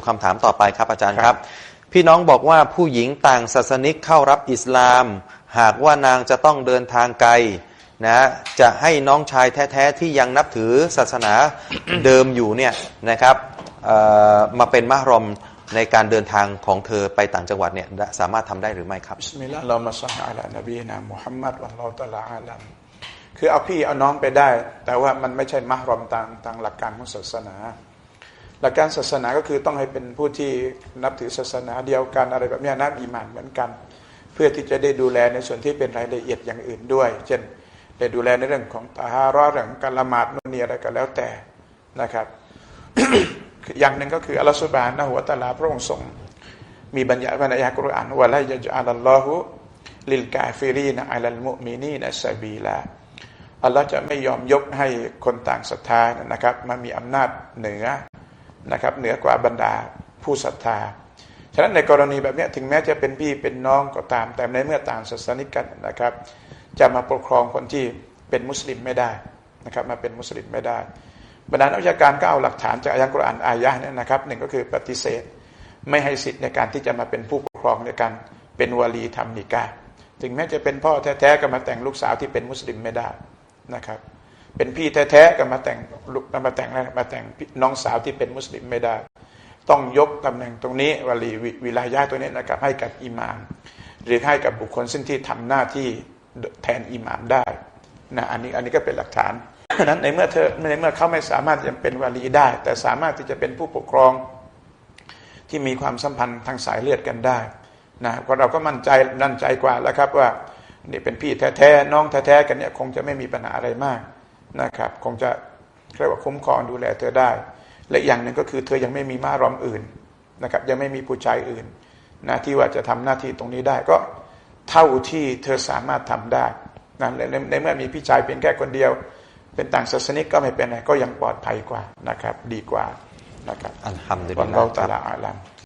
สู่คำถามต่อไปครับอาจารย์ครับ พี่น้องบอกว่าผู้หญิงต่างศาสนิกเข้ารับอิสลาม หากว่านางจะต้องเดินทางไกลนะจะให้น้องชายแท้ๆที่ยังนับถือศาสนาเดิมอยู่เนี่ยนะครับเอ่อมาเป็นมารอมในการเดินทางของเธอไปต่างจังหวัดเนี่ยสามารถทำได้หรือไม่ครับบิสมิลลาห์เรามาสัลลัลลอฮุอะลานบีนะมุฮัมมัดวันเราตะลาอาลัมคือเอาพี่เอาน้องไปได้ แต่ว่ามันไม่ใช่มหรอมตามตามหลักการของศาสนา หลักการศาสนาก็คือต้องให้เป็นผู้ที่นับถือศาสนาเดียวกันอะไรแบบนี้นับอีหมานเหมือนกัน เพื่อที่จะได้ดูแลในส่วนที่เป็นรายละเอียดอย่างอื่นด้วย เช่นได้ดูแลในเรื่องของตาฮาระเรื่องการละหมาดนู่นนี่อะไรก็แล้วแต่นะครับ อย่างหนึ่งก็คืออัลลอฮฺสุบานนะหัวตะลาพระองค์ทรงมีบัญญัติในอายะกุรอานว่าละยะจัลลอฮุลิลกาฟิรีนอัลลมุมินีนซาบีลาอัลลอฮ์จะไม่ยอมยกให้คนต่างศรัทธานะครับมามีอำนาจเหนือ นะครับเหนือกว่าบรรดาผู้ศรัทธา ฉะนั้นในกรณีแบบนี้ถึงแม้จะเป็นพี่เป็นน้องก็ตาม แต่ในเมื่อต่างศาสนิกกันนะครับ จะมาปกครองคนที่เป็นมุสลิมไม่ได้นะครับมาเป็นมุสลิมไม่ได้บรรดานักวิชาการก็เอาหลักฐานจากอายะห์กุรอานอายะห์เนี่ยนะครับหนึ่งก็คือปฏิเสธไม่ให้สิทธิ์ในการที่จะมาเป็นผู้ปกครองในการเป็นวาลีทำนิกาถึงแม้จะเป็นพ่อแท้ๆก็มาแต่งลูกสาวที่เป็นมุสลิมไม่ได้นะครับ เป็นพี่แท้ๆก็มาแต่งลูกมาแต่งอะไรมาแต่งน้องสาวที่เป็นมุสลิมไม่ได้ ต้องยกตำแหน่งตรงนี้วาลีวิลายะตัวนี้นะครับให้กับอิหมาม หรือให้กับบุคคลซึ่งที่ทำหน้าที่แทนอิหมามได้นะอันนี้อันนี้ก็เป็นหลักฐานนั้นในเมื่อเธอในเมื่อเขาไม่สามารถจะเป็นวาลีได้ แต่สามารถที่จะเป็นผู้ปกครองที่มีความสัมพันธ์ทางสายเลือดกันได้นะเราะเราก็มั่นใจมั่นใจกว่าแล้วครับว่านี่เป็นพี่แท้ๆน้องแท้ๆกันเนี่ยคงจะไม่มีปัญหาอะไรมาก นะครับคงจะเรียกว่าคุ้มครองดูแลเธอได้ และอีกอย่างหนึ่งก็คือเธอยังไม่มีมารอมอื่นนะครับยังไม่มีผู้ชายอื่นนะที่ว่าจะทำหน้าที่ตรงนี้ได้ก็เท่าที่เธอสามารถทำได้นะในในเมื่อมีพี่ชายเพียงแค่คนเดียว เป็นต่างศาสนิกก็ไม่เป็นไรก็ยังปลอดภัยกว่านะครับ ดีกว่านะครับอัลฮัมดุลิลวันลาเราห์คตะรับลาอาลัม